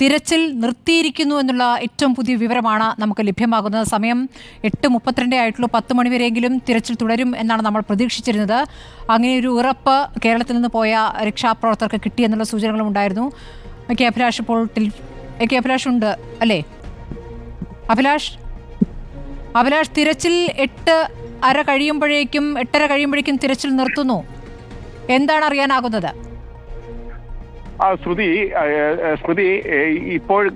തിരച്ചിൽ നിർത്തിയിരിക്കുന്നു എന്നുള്ള ഏറ്റവും പുതിയ വിവരമാണ് നമുക്ക് ലഭ്യമാകുന്നത്. സമയം എട്ട് മുപ്പത്തിരണ്ടേ ആയിട്ടുള്ളൂ. പത്ത് മണിവരെയെങ്കിലും തിരച്ചിൽ തുടരും എന്നാണ് നമ്മൾ പ്രതീക്ഷിച്ചിരുന്നത്. അങ്ങനെ ഒരു ഉറപ്പ് കേരളത്തിൽ നിന്ന് പോയ രക്ഷാപ്രവർത്തകർക്ക് കിട്ടിയെന്നുള്ള സൂചനകളും ഉണ്ടായിരുന്നു. കെ അഭിലാഷ് ഇപ്പോൾ കെ അഭിലാഷ് ഉണ്ട് അല്ലേ? അഭിലാഷ്? അഭിലാഷ് തിരച്ചിൽ എട്ട് അര കഴിയുമ്പോഴേക്കും എട്ടര കഴിയുമ്പോഴേക്കും തിരച്ചിൽ നിർത്തുന്നു. എന്താണ് അറിയാനാകുന്നത്? ആ ശ്രുതി ശ്രുതി ഇപ്പോൾ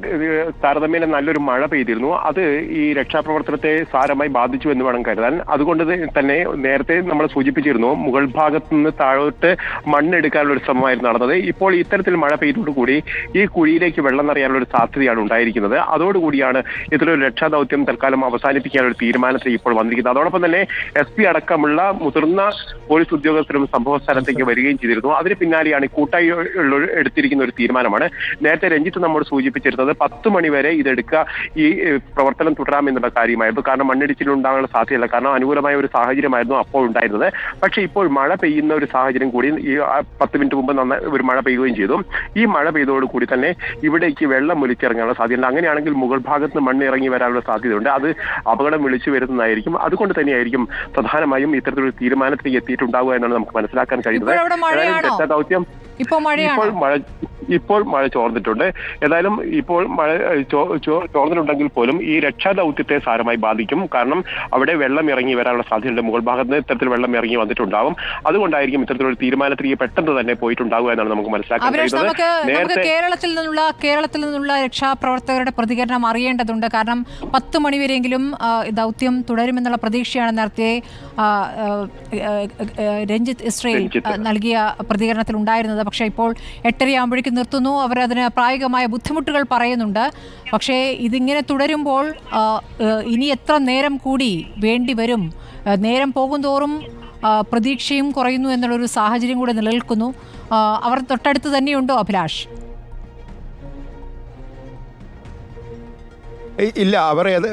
താരതമ്യേന നല്ലൊരു മഴ പെയ്തിരുന്നു. അത് ഈ രക്ഷാപ്രവർത്തനത്തെ സാരമായി ബാധിച്ചു എന്ന് വേണം കരുതാൻ. അതുകൊണ്ട് തന്നെ നേരത്തെ നമ്മൾ സൂചിപ്പിച്ചിരുന്നു മുകൾ ഭാഗത്ത് നിന്ന് താഴോട്ട് മണ്ണെടുക്കാനുള്ള ഒരു ശ്രമമായിരുന്നു നടന്നത്. ഇപ്പോൾ ഇത്തരത്തിൽ മഴ പെയ്തതോടുകൂടി ഈ കുഴിയിലേക്ക് വെള്ളം നിറയാനുള്ള ഒരു സാധ്യതയാണ് ഉണ്ടായിരിക്കുന്നത്. അതോടുകൂടിയാണ് ഇതിലൊരു രക്ഷാദൗത്യം തൽക്കാലം അവസാനിപ്പിക്കാനുള്ള തീരുമാനത്തിൽ ഇപ്പോൾ വന്നിരിക്കുന്നത്. അതോടൊപ്പം തന്നെ എസ് പി അടക്കമുള്ള മുതിർന്ന പോലീസ് ഉദ്യോഗസ്ഥരും സംഭവ സ്ഥലത്തേക്ക് വരികയും ചെയ്തിരുന്നു. അതിന് പിന്നാലെയാണ് കൂട്ടായി ഉള്ള- എടുത്തിരിക്കുന്ന ഒരു തീരുമാനമാണ്. നേരത്തെ രഞ്ജിത്ത് നമ്മോട് സൂചിപ്പിച്ചിരുന്നത് പത്ത് മണിവരെ ഇതെടുക്കുക ഈ പ്രവർത്തനം തുടരാമെന്നുള്ള കാര്യമായിരുന്നു. കാരണം മണ്ണിടിച്ചിലുണ്ടാകാനുള്ള സാധ്യതയില്ല. കാരണം അനുകൂലമായ ഒരു സാഹചര്യമായിരുന്നു അപ്പോൾ ഉണ്ടായിരുന്നത്. പക്ഷേ ഇപ്പോൾ മഴ പെയ്യുന്ന ഒരു സാഹചര്യം കൂടി ഈ പത്ത് മിനിറ്റ് മുമ്പ് നന്ന ഒരു മഴ പെയ്യുകയും ചെയ്തു. ഈ മഴ പെയ്തോടുകൂടി തന്നെ ഇവിടേക്ക് വെള്ളം ഒലിച്ചിറങ്ങാനുള്ള സാധ്യതയുണ്ട് അങ്ങനെയാണെങ്കിൽ മുകൾ ഭാഗത്ത് നിന്ന് മണ്ണ് ഇറങ്ങി വരാനുള്ള സാധ്യതയുണ്ട്. അത് അപകടം വിളിച്ചു വരുന്നതായിരിക്കും. അതുകൊണ്ട് തന്നെയായിരിക്കും പ്രധാനമായും ഇത്തരത്തിലൊരു തീരുമാനത്തിലേക്ക് എത്തിയിട്ടുണ്ടാവുക എന്നാണ് നമുക്ക് മനസ്സിലാക്കാൻ കഴിയുന്നത്. ഇപ്പോൾ അവിടെ മഴയാണോ? ഇപ്പോൾ മഴ ചോർന്നിട്ടുണ്ട്. ഏതായാലും ഇപ്പോൾ മഴ ചോർന്നിട്ടുണ്ടെങ്കിൽ പോലും ഈ രക്ഷാദൗത്യത്തെ സാരമായി ബാധിക്കും. കാരണം അവിടെ വെള്ളം ഇറങ്ങി വരാനുള്ള സാധ്യതയുണ്ട്. മുകൾ ഭാഗത്ത് ഇത്തരത്തിൽ വെള്ളം ഇറങ്ങി വന്നിട്ടുണ്ടാവും. അതുകൊണ്ടായിരിക്കും ഇത്തരത്തിലൊരു തീരുമാനത്തിലേക്ക് പെട്ടെന്ന് തന്നെ പോയിട്ടുണ്ടാവുക എന്നാണ് നമുക്ക് മനസ്സിലാക്കാൻ കഴിയുന്നത്. നേരത്തെ കേരളത്തിൽ നിന്നുള്ള കേരളത്തിൽ നിന്നുള്ള രക്ഷാപ്രവർത്തകരുടെ പ്രതികരണം അറിയേണ്ടതുണ്ട്. കാരണം പത്ത് മണിവരെയെങ്കിലും ആ, ദൗത്യം തുടരുമെന്നുള്ള പ്രതീക്ഷയാണ് നേരത്തെ രഞ്ജിത്ത് ഇസ്രയേൽ നൽകിയ പ്രതികരണത്തിൽ ഉണ്ടായിരുന്നത് പക്ഷേ ഇപ്പോൾ എട്ടരയാകുമ്പോഴേക്കും നിർത്തുന്നു. അവരതിന് പ്രായോഗികമായ ബുദ്ധിമുട്ടുകൾ പറയുന്നുണ്ട്. പക്ഷേ ഇതിങ്ങനെ തുടരുമ്പോൾ ഇനി എത്ര നേരം കൂടി വേണ്ടി വരും? നേരം പോകുന്തോറും തോറും പ്രതീക്ഷയും കുറയുന്നു എന്നുള്ളൊരു സാഹചര്യം കൂടെ നിലനിൽക്കുന്നു. അവർ തൊട്ടടുത്ത് തന്നെയുണ്ടോ അഭിലാഷ്? ഇല്ല അവർ ഏത്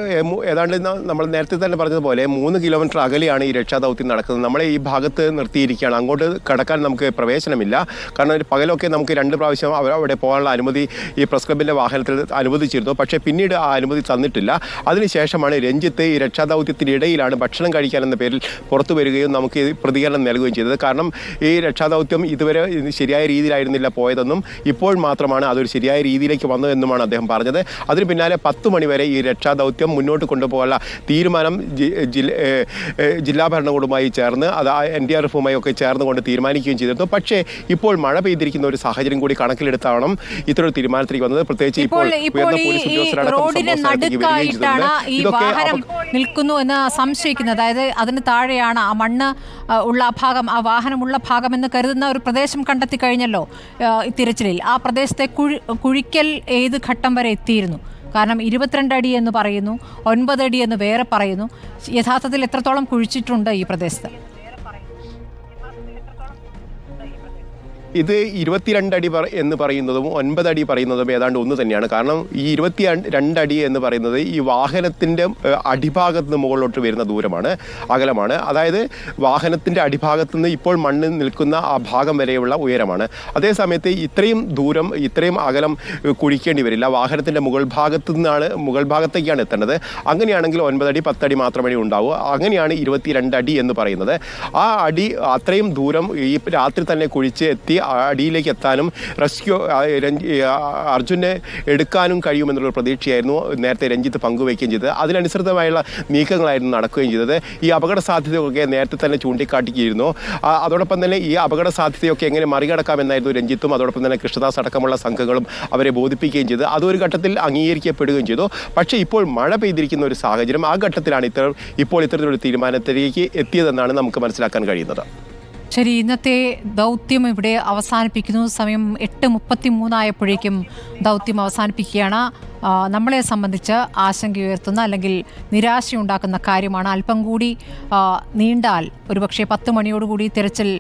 ഏതാണ്ട് നമ്മൾ നേരത്തെ തന്നെ പറഞ്ഞതുപോലെ മൂന്ന് കിലോമീറ്റർ അകലെയാണ് ഈ രക്ഷാദൗത്യം നടക്കുന്നത്. നമ്മളെ ഈ ഭാഗത്ത് നിർത്തിയിരിക്കുകയാണ്. അങ്ങോട്ട് കടക്കാൻ നമുക്ക് പ്രവേശനമില്ല. കാരണം പകലൊക്കെ നമുക്ക് രണ്ട് പ്രാവശ്യം അവർ അവിടെ പോകാനുള്ള അനുമതി ഈ പ്രസ് ക്ലബിന്റെ വാഹനത്തിൽ അനുവദിച്ചിരുന്നു. പക്ഷേ പിന്നീട് ആ അനുമതി തന്നിട്ടില്ല. അതിനുശേഷമാണ് രഞ്ജിത്ത് ഈ രക്ഷാദൗത്യത്തിന്റെ ഇടയിലാണ് ഭക്ഷണം കഴിക്കാൻ എന്ന പേരിൽ പുറത്തു വരികയും നമുക്ക് പ്രതികരണം നൽകുകയും ചെയ്തത്. കാരണം ഈ രക്ഷാദൗത്യം ഇതുവരെ ശരിയായ രീതിയിലായിരുന്നില്ല പോയതെന്നും ഇപ്പോൾ മാത്രമാണ് അതൊരു ശരിയായ രീതിയിലേക്ക് വന്നതെന്നുമാണ് അദ്ദേഹം പറഞ്ഞത്. അതിന് പിന്നാലെ പത്ത് മണിവരെ ഈ രക്ഷാദൗത്യം മുന്നോട്ട് കൊണ്ടുപോകാനുള്ള തീരുമാനം ജില്ല- ഭരണകൂടവുമായി ചേർന്ന് അത് എൻ ഡി ആർ എഫുമായി ഒക്കെ ചേർന്നുകൊണ്ട് തീരുമാനിക്കുകയും ചെയ്തിരുന്നു. പക്ഷേ ഇപ്പോൾ മഴ പെയ്തിരിക്കുന്ന ഒരു സാഹചര്യം കൂടി കണക്കിലെടുത്താണ് ഇത്തരം തീരുമാനത്തിലേക്ക് വന്നത്. പ്രത്യേകിച്ച് ഇപ്പോൾ ഈ വാഹനം നിൽക്കുന്നു എന്ന് സംശയിക്കുന്നത്. അതായത് അതിന് താഴെയാണ് ആ മണ്ണ് ഉള്ള ഭാഗം ആ വാഹനമുള്ള ഭാഗം എന്ന് കരുതുന്ന ഒരു പ്രദേശം കണ്ടെത്തി കഴിഞ്ഞല്ലോ തിരച്ചിലിൽ. ആ പ്രദേശത്തെ കുഴി കുഴിക്കൽ ഏത് ഘട്ടം വരെ എത്തിയിരുന്നു? കാരണം ഇരുപത്തിരണ്ട് അടി എന്ന് പറയുന്നു ഒൻപത് അടി എന്ന് വേറെ പറയുന്നു. യഥാർത്ഥത്തിൽ എത്രത്തോളം കുഴിച്ചിട്ടുണ്ട് ഈ പ്രദേശത്ത്? ഇത് ഇരുപത്തിരണ്ടടി പറ- എന്ന് പറയുന്നതും ഒൻപതടി പറയുന്നതും ഏതാണ്ട് ഒന്ന് തന്നെയാണ്. കാരണം ഈ ഇരുപത്തി രണ്ടടി എന്ന് പറയുന്നത് ഈ വാഹനത്തിന്റെ അടിഭാഗത്ത് നിന്ന് മുകളിലോട്ട് വരുന്ന ദൂരമാണ് അകലമാണ്. അതായത് വാഹനത്തിന്റെ അടിഭാഗത്ത് നിന്ന് ഇപ്പോൾ മണ്ണിൽ നിൽക്കുന്ന ആ ഭാഗം വരെയുള്ള ഉയരമാണ്. അതേസമയത്ത് ഇത്രയും ദൂരം ഇത്രയും അകലം കുഴിക്കേണ്ടി വരില്ല. വാഹനത്തിന്റെ മുകൾ ഭാഗത്തു നിന്നാണ് മുകൾ ഭാഗത്തേക്കാണ് എത്തേണ്ടത്. അങ്ങനെയാണെങ്കിൽ ഒൻപതടി പത്തടി മാത്രമേ ഉണ്ടാവൂ. അങ്ങനെയാണ് ഇരുപത്തിരണ്ട് അടി എന്ന് പറയുന്നത്. ആ അടി അത്രയും ദൂരം ഈ രാത്രി തന്നെ കുഴിച്ച് എത്തി അടിയിലേക്ക് എത്താനും റെസ്ക്യൂ അർജുനെ എടുക്കാനും കഴിയുമെന്നുള്ള പ്രതീക്ഷയായിരുന്നു നേരത്തെ രഞ്ജിത്ത് പങ്കുവയ്ക്കുകയും ചെയ്തത്. അതിനനുസൃതമായുള്ള നീക്കങ്ങളായിരുന്നു നടക്കുകയും ചെയ്തത്. ഈ അപകട സാധ്യതയൊക്കെ നേരത്തെ തന്നെ ചൂണ്ടിക്കാട്ടിയിരുന്നു. അതോടൊപ്പം തന്നെ ഈ അപകട സാധ്യതയൊക്കെ എങ്ങനെ മറികടക്കാമെന്നായിരുന്നു രഞ്ജിത്തും അതോടൊപ്പം തന്നെ കൃഷ്ണദാസ് അടക്കമുള്ള സംഘങ്ങളും അവരെ ബോധിപ്പിക്കുകയും ചെയ്തു അതൊരു ഘട്ടത്തിൽ അംഗീകരിക്കപ്പെടുകയും ചെയ്തു. പക്ഷേ ഇപ്പോൾ മഴ പെയ്തിരിക്കുന്ന ഒരു സാഹചര്യം ആ ഘട്ടത്തിലാണ് ഇത്തരം ഇപ്പോൾ ഇത്തരത്തിലൊരു തീരുമാനത്തിലേക്ക് എത്തിയതെന്നാണ് നമുക്ക് മനസ്സിലാക്കാൻ കഴിയുന്നത്. ശരി ഇന്നത്തെ ദൗത്യം ഇവിടെ അവസാനിപ്പിക്കുന്നു. സമയം എട്ട് മുപ്പത്തി മൂന്നായപ്പോഴേക്കും ദൗത്യം അവസാനിപ്പിക്കുകയാണ്. നമ്മളെ സംബന്ധിച്ച് ആശങ്കയുയർത്തുന്ന അല്ലെങ്കിൽ നിരാശയുണ്ടാക്കുന്ന കാര്യമാണ്. അല്പം കൂടി നീണ്ടാൽ ഒരുപക്ഷെ പത്ത് മണിയോടുകൂടി തിരച്ചിൽ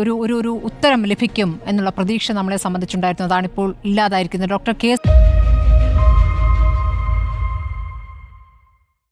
ഒരു ഒരു ഉത്തരം ലഭിക്കും എന്നുള്ള പ്രതീക്ഷ നമ്മളെ സംബന്ധിച്ചുണ്ടായിരുന്നു അതാണിപ്പോൾ ഇല്ലാതായിരിക്കുന്നത് ഡോക്ടർ കെ.